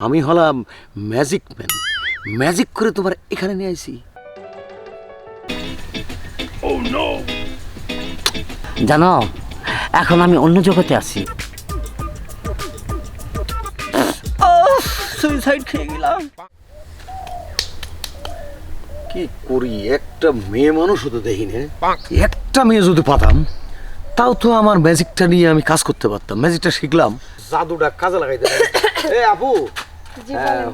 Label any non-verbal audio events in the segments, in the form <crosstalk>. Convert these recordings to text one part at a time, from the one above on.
আমি হলাম magic man magic করে তোমার এখানে নিয়ে আইছি। জানো এখন আমি অন্য জগতে আছি। সুইসাইড খেয়ে গেলাম। কি করি একটা মেয়ে মানুষ হতে দেখি না একটা মেয়ে যদি পাতাম তাও তো আমার ম্যাজিকটা নিয়ে আমি কাজ করতে পারতাম। ম্যাজিকটা শিখলাম। জাদুটা কাজে লাগাইতে <coughs> এ আপু! হ্যাঁ।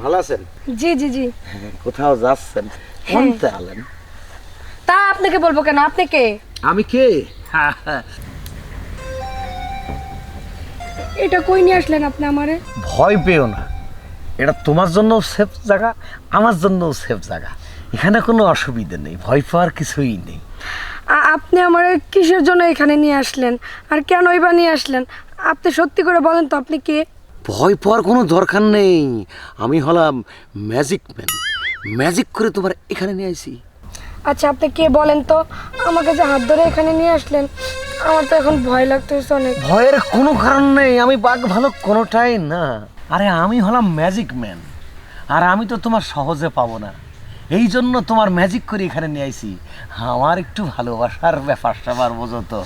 ভালো আছেন? জি জি জি। কোথাও যাচ্ছেন? কোনতে আলেন? তা আপনাকে বলব কেন? আপনি কে? আমি কে? এটা কই নিয়ে আসলেন আপনি আমারে? ভয় পেও না। এটা তোমার জন্য সেফ জায়গা আমার জন্য সেফ জায়গা। এখানে কোনো অসুবিধা নেই ভয় পাওয়ার কিছুই নেই। আপনি আমারে কিসের জন্য এখানে নিয়ে আসলেন? আর কেনই বা নিয়ে আসলেন? আপনি সত্যি করে বলেন তো আপনি কে? ভয় পাওয়ার কোনো দরকার নেই। আমি হলাম ম্যাজিক ম্যান ম্যাজিক করে তোমার এখানে নিয়ে আইছি আচ্ছা আপনি কে বলেন তো? আমাকে যে হাত ধরে এখানে নিয়ে আসলেন আমার তো এখন ভয় লাগতেছে অনেক। ভয়ের কোনো কারণ নেই আমি বাঘ ভালো কোনোটাই না। আরে আমি হলাম ম্যাজিক ম্যান আর আমি তো তোমার সহজে পাবো না। এই জন্য তোমার ম্যাজিক করে এখানে নিয়ে আইছি। আমার একটু ভালোবাসার ব্যাপার স্যাপার বোঝো তো।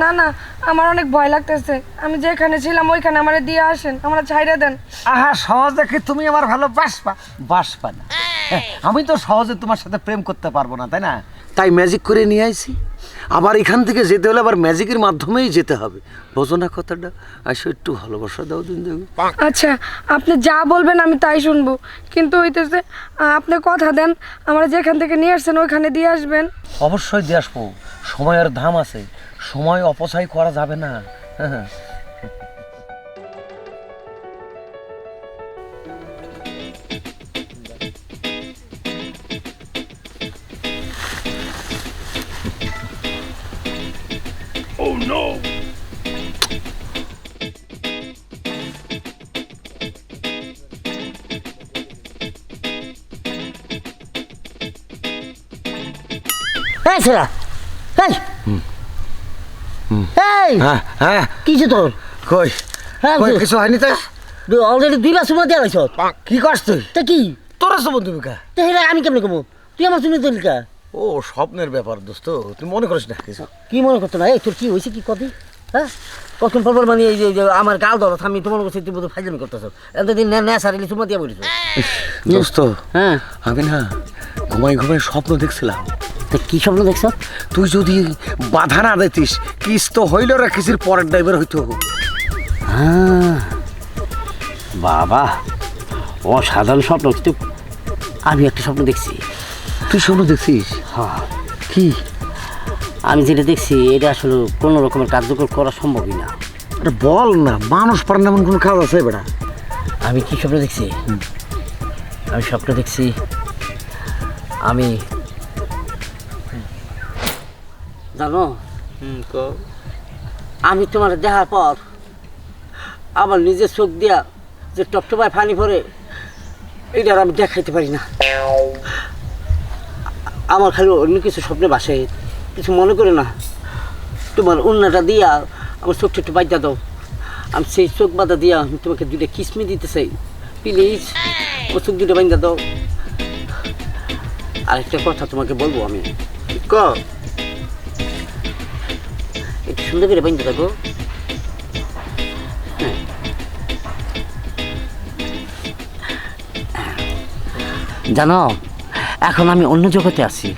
না না আমার অনেক ভয় লাগতেছে। আমি যেখানে ছিলাম ওইখানে আমারে দিয়ে আসেন আমরা ছাইড়া দেন। আহা সহজে কি তুমি আমার ভালোবাসবা। বাসবা না। <laughs> আমি তো সহজে তোমার সাথে প্রেম করতে পারব না তাই না? তাই ম্যাজিক করে নিয়ে আইছি। আবার এখান থেকে যেতে হলে আবার ম্যাজিকের মাধ্যমেই যেতে হবে। বোঝো না কথাটা আসো একটু ভালোবাসা দাও দিন দেবে আচ্ছা আপনি যা বলবেন আমি তাই শুনব। কিন্তু হইতেছে আপনি কথা দেন আমরা যেখান থেকে নিয়ে আসছেন ওইখানে দিয়ে আসবেন। অবশ্যই দিয়ে আসব। সময়ের দাম আছে। সময় অপচয় করা যাবে না। হ্যাঁ <laughs> এই ছেলা এই। এই হ্যাঁ হ্যাঁ। কিছু তোর? কই হ্যাঁ, কই কিছু হয়নি তাই অলরেডি দুই মাস সময় দেওয়া হয়েছ। কি করছ তুই? তা কি? তোর সব তুমি কা তো আমি কেমন কমো? তুই আমার শুনে দিল কা ও স্বপ্নের ব্যাপার দোস্ত। তুই মনে করিস না কিছু? কি মনে করতো না? এই তোর কি হয়েছে কি কদি হ্যাঁ? কখন পর পর মানে এই যে আমার গাল ধরো আমি তোমার কাছে বোধ ফাইজলামি করতেছ। এতদিন না সারিলি সুমা দিয়া বলিস। দোস্ত হ্যাঁ? আমি না ঘুমাই ঘুমাই স্বপ্ন দেখছিলাম। তা কি স্বপ্ন দেখছ? তুই যদি বাধা না দিতিস কিস তো হইল রে কিসির পরের ড্রাইভার হইতো হ্যাঁ। বাবা অসাধারণ স্বপ্ন কিন্তু আমি একটা স্বপ্ন দেখছি। তুই স্বপ্ন দেখছিস? হ্যাঁ। কি? আমি যেটা দেখছি এটা আসলে কোনো রকমের কার্যকর করা সম্ভবই না। আরে বল না মানুষ পারে না এমন কোনো কাজ আছে বেটা। আমি কি স্বপ্ন দেখছি? আমি স্বপ্ন দেখছি আমি জানো? আমি তোমার দেখার পর আমার নিজের চোখ দিয়া যে টপটপায় পানি পড়ে এইটা আর আমি দেখাইতে পারি না। আমার খালি অন্য কিছু স্বপ্নে বাসে। কিছু মনে করে না। তোমার উন্নাটা দিয়া আমার চোখটা একটু বাজ্যা দাও। আমি সেই চোখ বাঁধা দিয়া আমি তোমাকে দুইটা কিসমি দিতে চাই। প্লিজ আমার চোখ দুটো বাঁধা দাও। আরেকটা কথা তোমাকে বলব আমি। ক? একটু সুন্দর করে বাঁধতে থাকো জানো এখন আমি অন্য জগতে আছি।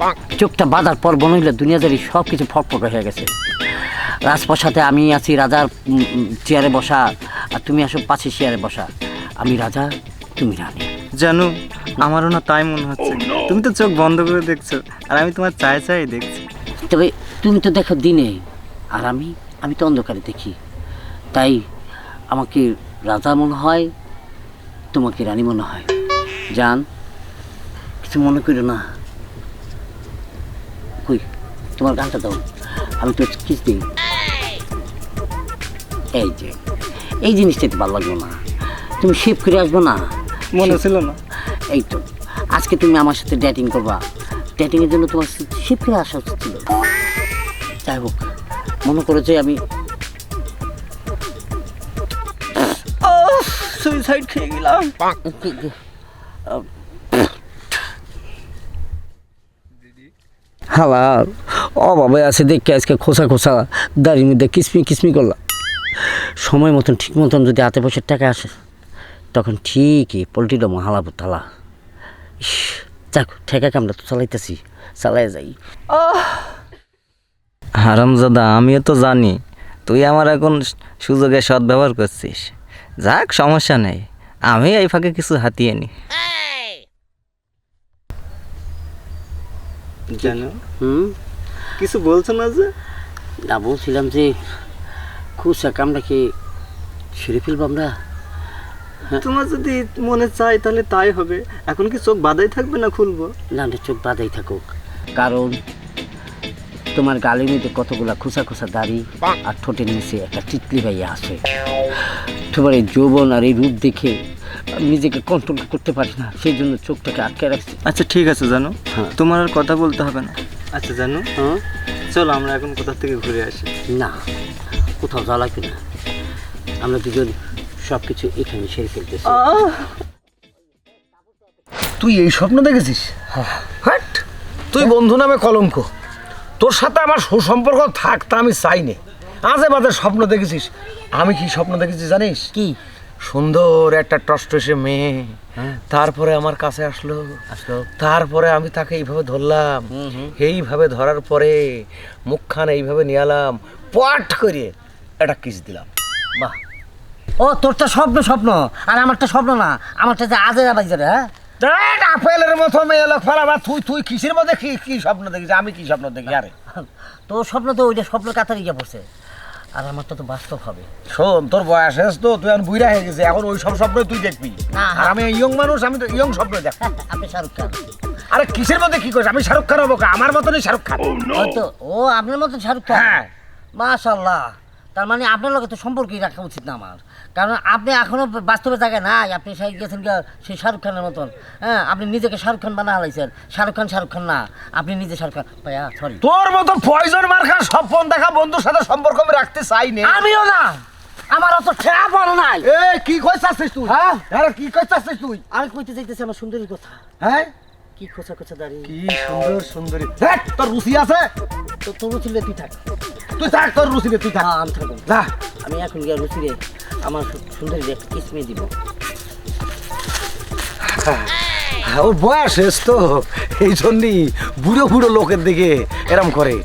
চোখটা বাঁধার পর হইলে দুনিয়াদারি সব কিছু ফটফট হয়ে গেছে। রাজপ্রসাদে আমি আছি রাজার চেয়ারে বসা। আর তুমি আসো পাশে চেয়ারে বসা। আমি রাজা তুমি রানী। জানু আমারও না তাই মনে হচ্ছে। তুমি তো চোখ বন্ধ করে দেখছ আর আমি তোমার চাই চাই দেখছি। তবে তুমি তো দেখো দিনে আর আমি আমি তো অন্ধকারে দেখি। তাই আমাকে রাজা মনে হয় তোমাকে রানী মনে হয়। জান? কিছু মনে করো না। কই তোমার গানটা দাও। আমি তো কিস দিই। এই যে এই জিনিসটা তো ভালো লাগল না। তুমি শেপ করে আসব না। মনে ছিল না। এই তো আজকে তুমি আমার সাথে ডেটিং করবা। ডেটিংয়ের জন্য তোমার শিপ ফিরে আসা উচিত ছিল। যাই হোক মনে করো যে আমি সুইসাইড খেয়ে গেলাম হালাল। অভাবে আছে দেখে আজকে খোসা খোসা দাড়ির মধ্যে কিসমি কিসমি করলাম। সময় মতন ঠিক মতন যদি হাতে পয়সার টাকা আসে তখন ঠিকই পোলট্রিটা হালাবো তালা ইস, যাক ঠেকা কামড়া তো চালাইতেছি চালাই যাই। হারামজাদা আমিও তো জানি তুই আমার এখন সুযোগে সদ্ব্যবহার করছিস। যাক সমস্যা নেই আমি এই ফাঁকে কিছু হাতিয়ে নি জানো? হুম? কিছু বলছো না যে? না বলছিলাম যে খুশা কামটা কি সেরে ফেলব আমরা? তোমার যদি মনে চাই তাহলে তাই হবে। এখন কি চোখ বাদাই থাকবে না খুলবো? না না, চোখ বাদাই থাকুক। কারণ তোমার গালের মধ্যে কতগুলা খোসা খোসা দাড়ি আর ঠোঁটের নিচে একটা টিটলি ভাইয়া আছে। তোমার এই যৌবন আর এই রূপ দেখে নিজেকে কন্ট্রোল করতে পারি না সেই জন্য চোখটাকে আটকে রাখছি। আচ্ছা ঠিক আছে জানো। হ্যাঁ। তোমার আর কথা বলতে হবে না। আচ্ছা জানো হ্যাঁ। চলো আমরা এখন কোথা থেকে ঘুরে আসি? না কোথাও যাওয়া লাগবে না। আমরা দুজন সব কিছু এখানে সেরে ফেলতেছি। তুই এই স্বপ্ন দেখেছিস? হাট তুই বন্ধু নামে কলঙ্ক। তোর সাথে আমার সুসম্পর্ক থাকতে আমি চাইনি। আজে বাজে স্বপ্ন দেখেছিস। আমি কি স্বপ্ন দেখেছি জানিস? কি? সুন্দর একটা টসটসে মেয়ে। তারপরে আমার কাছে আসলো। আসলো। তারপরে আমি তাকে এইভাবে ধরলাম। এইভাবে ধরার পরে মুখখান এইভাবে নিয়ে এলাম। পট করে একটা কিস দিলাম। বাহ। ও তোরটা স্বপ্ন স্বপ্ন। আর আমারটা স্বপ্ন না। আমারটা যে আজে বাজারে হ্যাঁ? আপেলের মতো মেয়ে লোক ফেলাবা তুই তুই কিসের মধ্যে কি কি স্বপ্ন দেখিস আমি কি স্বপ্ন দেখি? আরে। তোর স্বপ্ন তো ওইটা স্বপ্ন কাতারে গিয়ে পড়ছে। আর আমারটা তো বাস্তব হবে। শোন তোর বয়স হয়েছে তো তুই এখন বুড়া হয়ে গেছে এখন ওই সব স্বপ্ন তুই দেখবি। আর আমি ইয়ং মানুষ আমি তো ইয়ং স্বপ্ন দেখ আপনি শাহরুখ খান। আরে কিসের মধ্যে কি করিস আমি শাহরুখ খান হব আমার মতনই শাহরুখ খান। ও আপনার মতো শাহরুখ খান? হ্যাঁ। মাশাল্লাহ। তার মানে আপনার লগে তো সম্পর্কই রাখা উচিত না আমার। কারণ আপনি এখনও বাস্তবে জায়গায় নাই আপনি সেই গেছেন সেই শাহরুখ খানের মতন। হ্যাঁ আপনি নিজেকে শাহরুখ খান বানা হালাইছেন শাহরুখ খান শাহরুখ খান না আপনি নিজে শাহরুখ খান ভাইয়া সরি তোর মতো পয়জন মার্কা স্বপ্ন দেখা বন্ধুর সাথে সম্পর্ক আমি রাখতে চাই না। আমিও না আমার অত ঠেয়া পড়ে নাই। এ কি কইতাছিস তুই? হ্যাঁ? আরে কি কইতাছিস তুই? আমি কইতে চাইতেছি আমার সুন্দরীর কথা। হ্যাঁ? কি খোঁচা খোঁচা দাঁড়ি কি সুন্দর সুন্দরী। দেখ তোর রুচি আছে? তো তোর ছিল তুই থাক। তুই থাক তোর রুচি নে, তুই থাক আমি থাকব যা। আমি এখন গিয়ে রুচিরে আমার সু- সুন্দরী একটা কিসমিয়ে দিব। হ্যাঁ, ওর বয়স শেষ তো এই জন্যই বুড়ো বুড়ো লোকের দিকে এরম করে।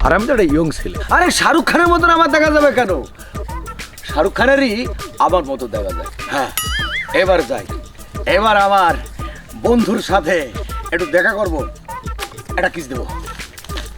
আর আমি তো একটা ইয়ং ছেলে। আরে শাহরুখ খানের মতন আমার দেখা যাবে কেন? শাহরুখ খানেরই আমার মতো দেখা যায়। হ্যাঁ এবার যাই। এবার আমার বন্ধুর সাথে একটু দেখা করব এটা কিস দেবো।